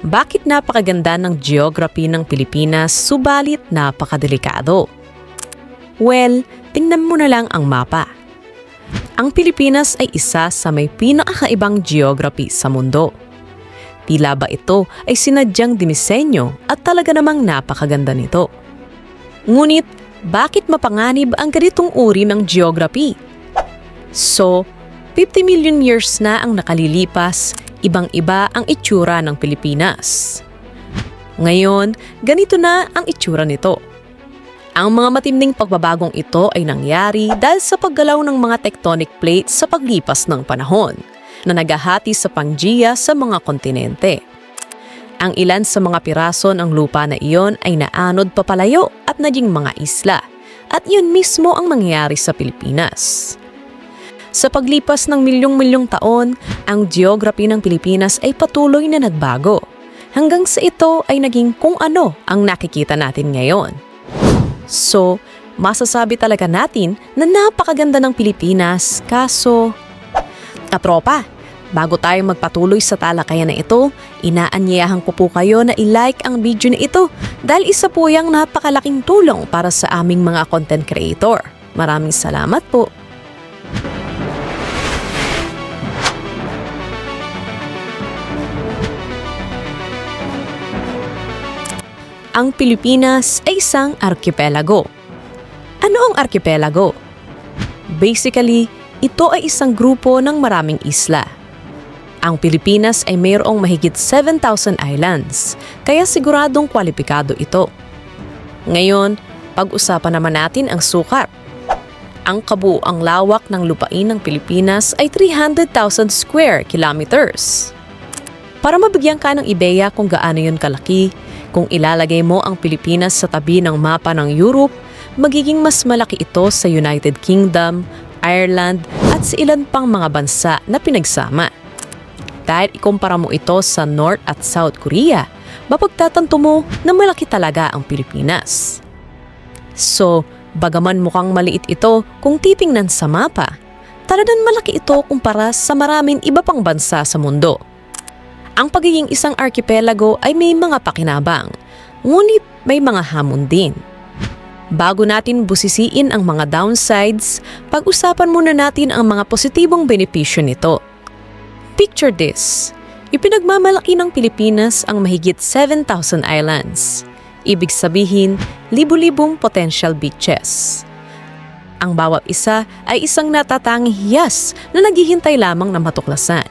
Bakit napakaganda ng geography ng Pilipinas subalit napakadelikado? Well, tingnan mo na lang ang mapa. Ang Pilipinas ay isa sa may pinakakaibang geography sa mundo. Tila ba ito ay sinadyang dinisenyo at talaga namang napakaganda nito. Ngunit, bakit mapanganib ang ganitong uri ng geography? So, 50 million years na ang nakalilipas, ibang-iba ang itsura ng Pilipinas. Ngayon, ganito na ang itsura nito. Ang mga matinding pagbabagong ito ay nangyari dahil sa paggalaw ng mga tectonic plates sa paglipas ng panahon na nagahati sa Pangea sa mga kontinente. Ang ilan sa mga piraso ng lupa na iyon ay naanod papalayo at naging mga isla at yun mismo ang nangyayari sa Pilipinas. Sa paglipas ng milyong-milyong taon, ang geography ng Pilipinas ay patuloy na nagbago. Hanggang sa ito ay naging kung ano ang nakikita natin ngayon. So, masasabi talaga natin na napakaganda ng Pilipinas kaso... Katropa, bago tayo magpatuloy sa talakayan na ito, inaanyayahan ko po kayo na i-like ang video na ito dahil isa po yung napakalaking tulong para sa aming mga content creator. Maraming salamat po. Ang Pilipinas ay isang arkipelago. Ano ang arkipelago? Basically, ito ay isang grupo ng maraming isla. Ang Pilipinas ay mayroong mahigit 7,000 islands, kaya siguradong kwalipikado ito. Ngayon, pag-usapan naman natin ang sukat. Ang kabuang lawak ng lupain ng Pilipinas ay 300,000 square kilometers. Para mabigyan ka ng ideya kung gaano yun kalaki, kung ilalagay mo ang Pilipinas sa tabi ng mapa ng Europe, magiging mas malaki ito sa United Kingdom, Ireland at sa ilan pang mga bansa na pinagsama. Dahil ikumpara mo ito sa North at South Korea, mapagtatanto mo na malaki talaga ang Pilipinas. So, bagaman mukhang maliit ito kung titingnan sa mapa, talagang malaki ito kumpara sa maraming iba pang bansa sa mundo. Ang pagiging isang arkipelago ay may mga pakinabang, ngunit may mga hamon din. Bago natin busisiin ang mga downsides, pag-usapan muna natin ang mga positibong benepisyo nito. Picture this. Ipinagmamalaki ng Pilipinas ang mahigit 7,000 islands. Ibig sabihin, libu-libong potential beaches. Ang bawat isa ay isang natatanging hiyas na naghihintay lamang na matuklasan.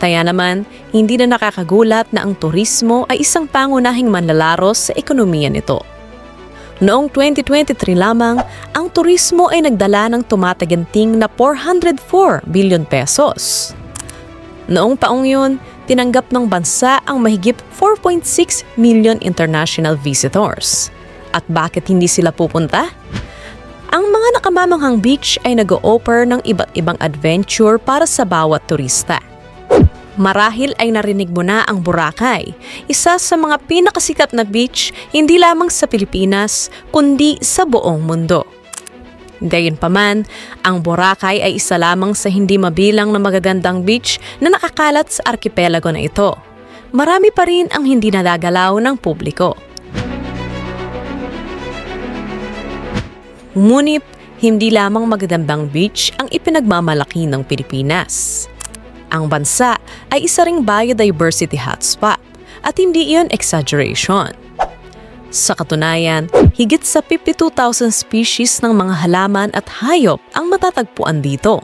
Kaya naman, hindi na nakakagulat na ang turismo ay isang pangunahing manlalaro sa ekonomiya nito. Noong 2023 lamang, ang turismo ay nagdala ng tumataganting na 404 billion pesos. Noong taong yun, tinanggap ng bansa ang mahigit 4.6 million international visitors. At bakit hindi sila pupunta? Ang mga nakamamanghang beach ay nag-o-offer ng iba't ibang adventure para sa bawat turista. Marahil ay narinig mo na ang Boracay, isa sa mga pinakasikat na beach hindi lamang sa Pilipinas kundi sa buong mundo. Gayunpaman, ang Boracay ay isa lamang sa hindi mabilang na magagandang beach na nakakalat sa arkipelago na ito. Marami pa rin ang hindi nadagalaw ng publiko. Ngunit, hindi lamang magagandang beach ang ipinagmamalaki ng Pilipinas. Ang bansa ay isa ring biodiversity hotspot at hindi iyon exaggeration. Sa katunayan, higit sa 52,000 species ng mga halaman at hayop ang matatagpuan dito.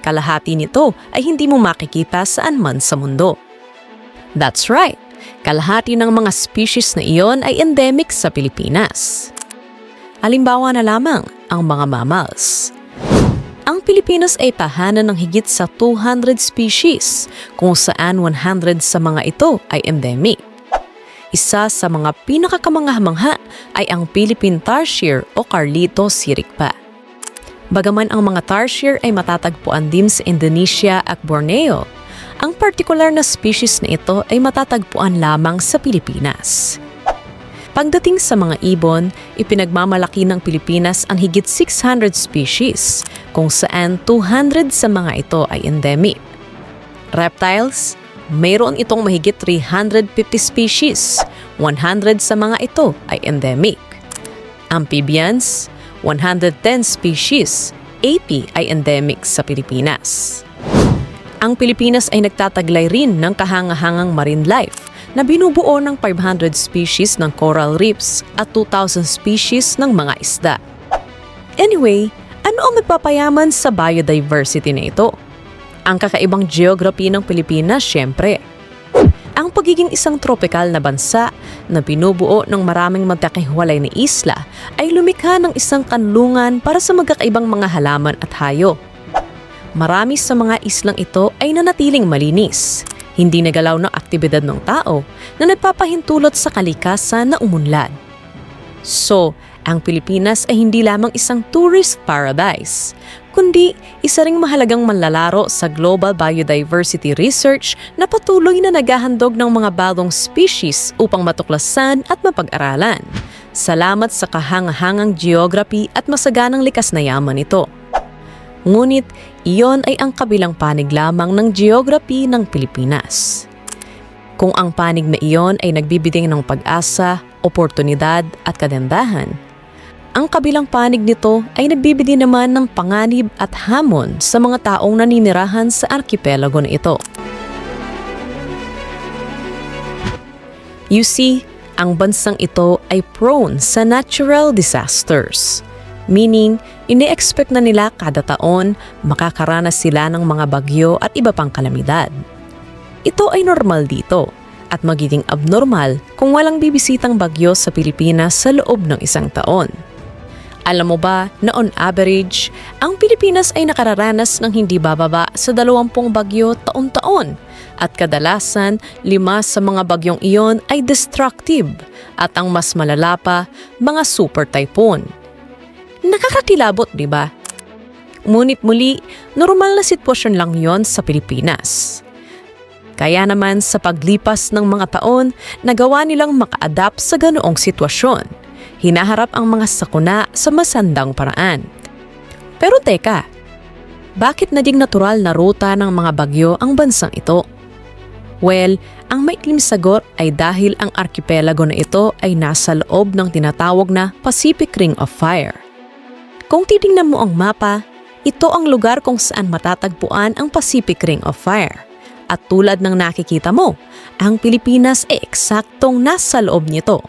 Kalahati nito ay hindi mo makikita saan man sa mundo. That's right, kalahati ng mga species na iyon ay endemic sa Pilipinas. Halimbawa na lamang ang mga mammals. Pilipinas ay tahanan ng higit sa 200 species kung saan 100 sa mga ito ay endemic. Isa sa mga pinakakamangha-mangha ay ang Philippine tarsier o Carlito siricpa. Bagaman ang mga tarsier ay matatagpuan din sa Indonesia at Borneo, ang particular na species na ito ay matatagpuan lamang sa Pilipinas. Pagdating sa mga ibon, ipinagmamalaki ng Pilipinas ang higit 600 species, kung saan 200 sa mga ito ay endemic. Reptiles, mayroon itong mahigit 350 species. 100 sa mga ito ay endemic. Amphibians, 110 species. 80 ay endemic sa Pilipinas. Ang Pilipinas ay nagtataglay rin ng kahangahangang marine life na binubuo ng 500 species ng coral reefs at 2,000 species ng mga isda. Anyway, ano ang nagpapayaman sa biodiversity na ito? Ang kakaibang geography ng Pilipinas, syempre. Ang pagiging isang tropical na bansa na binubuo ng maraming magkakahiwalay na isla ay lumikha ng isang kanlungan para sa magkakaibang mga halaman at hayop. Marami sa mga islang ito ay nanatiling malinis, hindi nagalaw ng aktibidad ng tao na nagpapahintulot sa kalikasan na umunlad. So, ang Pilipinas ay hindi lamang isang tourist paradise, kundi isa ring mahalagang manlalaro sa global biodiversity research na patuloy na naghahandog ng mga bagong species upang matuklasan at mapag-aralan. Salamat sa kahangahangang geography at masaganang likas na yaman ito. Ngunit iyon ay ang kabilang panig lamang ng geography ng Pilipinas. Kung ang panig na iyon ay nagbibigay ng pag-asa, oportunidad at kagandahan, ang kabilang panig nito ay nagbibigay naman ng panganib at hamon sa mga taong naninirahan sa arkipelago na ito. You see, ang bansang ito ay prone sa natural disasters. Meaning, ini-expect na nila kada taon makakaranas sila ng mga bagyo at iba pang kalamidad. Ito ay normal dito at magiging abnormal kung walang bibisitang bagyo sa Pilipinas sa loob ng isang taon. Alam mo ba na on average, ang Pilipinas ay nakararanas ng hindi bababa sa 20 bagyo taon-taon at kadalasan lima sa mga bagyong iyon ay destructive at ang mas malala pa, mga super typhoon. Nakakakilabot, di ba? Ngunit muli, normal na sitwasyon lang yon sa Pilipinas. Kaya naman sa paglipas ng mga taon, nagawa nilang maka-adapt sa ganoong sitwasyon. Hinaharap ang mga sakuna sa masandang paraan. Pero teka, bakit naging natural na ruta ng mga bagyo ang bansang ito? Well, ang maikling sagot ay dahil ang arkipelago na ito ay nasa loob ng tinatawag na Pacific Ring of Fire. Kung titingnan mo ang mapa, ito ang lugar kung saan matatagpuan ang Pacific Ring of Fire. At tulad ng nakikita mo, ang Pilipinas ay eksaktong nasa loob nito.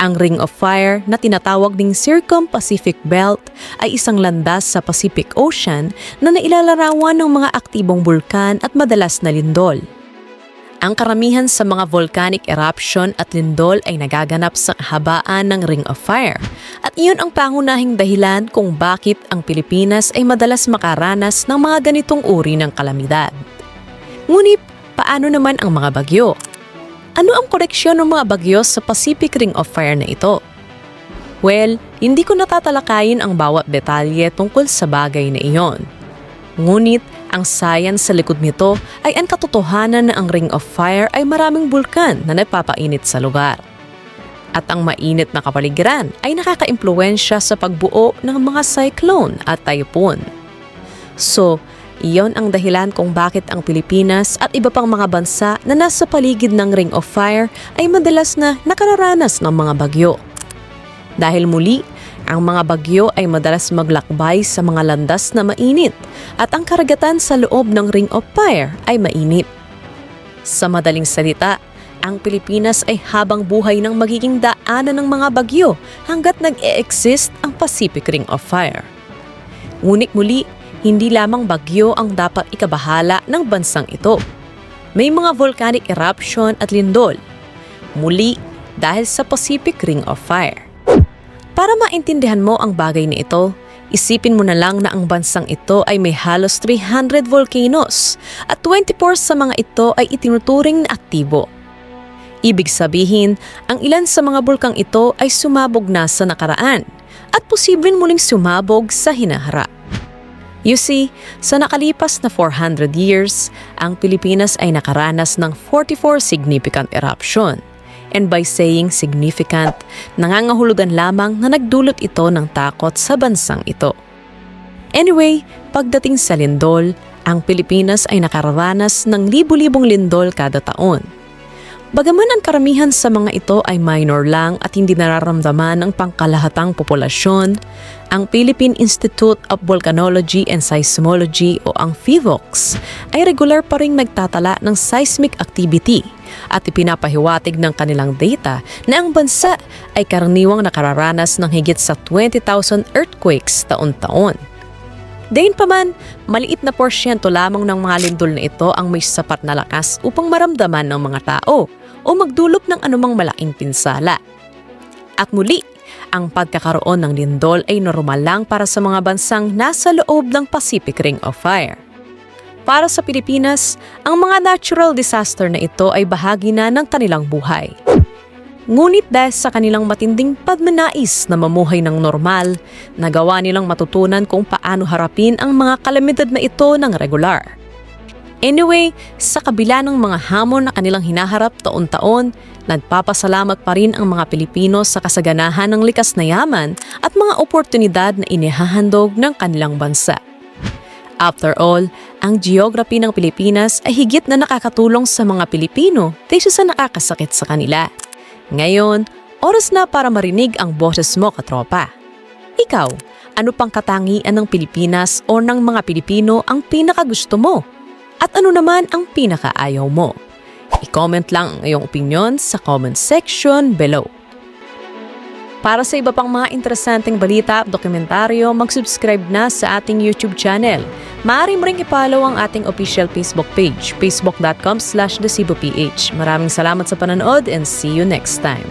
Ang Ring of Fire na tinatawag ding Circum-Pacific Belt ay isang landas sa Pacific Ocean na nailalarawan ng mga aktibong bulkan at madalas na lindol. Ang karamihan sa mga volcanic eruption at lindol ay nagaganap sa kahabaan ng Ring of Fire iyon ang pangunahing dahilan kung bakit ang Pilipinas ay madalas makaranas ng mga ganitong uri ng kalamidad. Ngunit paano naman ang mga bagyo? Ano ang koneksyon ng mga bagyo sa Pacific Ring of Fire na ito? Well, hindi ko natatalakayin ang bawat detalye tungkol sa bagay na iyon. Ngunit ang science sa likod nito ay ang katotohanan na ang Ring of Fire ay maraming bulkan na nagpapainit sa lugar. At ang mainit na kapaligiran ay nakakaimpluensya sa pagbuo ng mga cyclone at typhoon. So, iyon ang dahilan kung bakit ang Pilipinas at iba pang mga bansa na nasa paligid ng Ring of Fire ay madalas na nakararanas ng mga bagyo. Dahil muli, ang mga bagyo ay madalas maglakbay sa mga landas na mainit at ang karagatan sa loob ng Ring of Fire ay mainit. Sa madaling salita, ang Pilipinas ay habang buhay ng magiging daanan ng mga bagyo hanggat nag-e-exist ang Pacific Ring of Fire. Ngunit muli, hindi lamang bagyo ang dapat ikabahala ng bansang ito. May mga volcanic eruption at lindol. Muli, dahil sa Pacific Ring of Fire. Para maintindihan mo ang bagay na ito, isipin mo na lang na ang bansang ito ay may halos 300 volcanoes at 24 sa mga ito ay itinuturing na aktibo. Ibig sabihin, ang ilan sa mga bulkang ito ay sumabog na sa nakaraan at posibleng muling sumabog sa hinaharap. You see, sa nakalipas na 400 years, ang Pilipinas ay nakaranas ng 44 significant eruption – and by saying significant, nangangahulugan lamang na nagdulot ito ng takot sa bansang ito. Anyway, pagdating sa lindol, ang Pilipinas ay nakararanas ng libu-libong lindol kada taon. Bagaman ang karamihan sa mga ito ay minor lang at hindi nararamdaman ng pangkalahatang populasyon, ang Philippine Institute of Volcanology and Seismology o ang PHIVOLCS ay regular pa rin nagtatala ng seismic activity at ipinapahiwatig ng kanilang data na ang bansa ay karaniwang nakararanas ng higit sa 20,000 earthquakes taon-taon. Gayunpaman, maliit na porsyento lamang ng mga lindol na ito ang may sapat na lakas upang maramdaman ng mga tao o magdulot ng anumang malaking pinsala. At muli, ang pagkakaroon ng lindol ay normal lang para sa mga bansang nasa loob ng Pacific Ring of Fire. Para sa Pilipinas, ang mga natural disaster na ito ay bahagi na ng kanilang buhay. Ngunit dahil sa kanilang matinding pagmanais na mamuhay ng normal, nagawa nilang matutunan kung paano harapin ang mga kalamidad na ito ng regular. Anyway, sa kabila ng mga hamon na kanilang hinaharap taon-taon, nagpapasalamat pa rin ang mga Pilipino sa kasaganahan ng likas na yaman at mga oportunidad na inihahandog ng kanilang bansa. After all, ang geography ng Pilipinas ay higit na nakakatulong sa mga Pilipino kaysa sa nakakasakit sa kanila. Ngayon, oras na para marinig ang boses mo katropa. Ikaw, ano pang katangian ng Pilipinas o ng mga Pilipino ang pinakagusto mo? At ano naman ang pinakaayaw mo? I-comment lang ang iyong opinion sa comment section below. Para sa iba pang mga interesanteng balita at dokumentaryo, mag-subscribe na sa ating YouTube channel. Maaari mo ring ipollow ang ating official Facebook page, facebook.com slash Maraming salamat sa panonood and see you next time.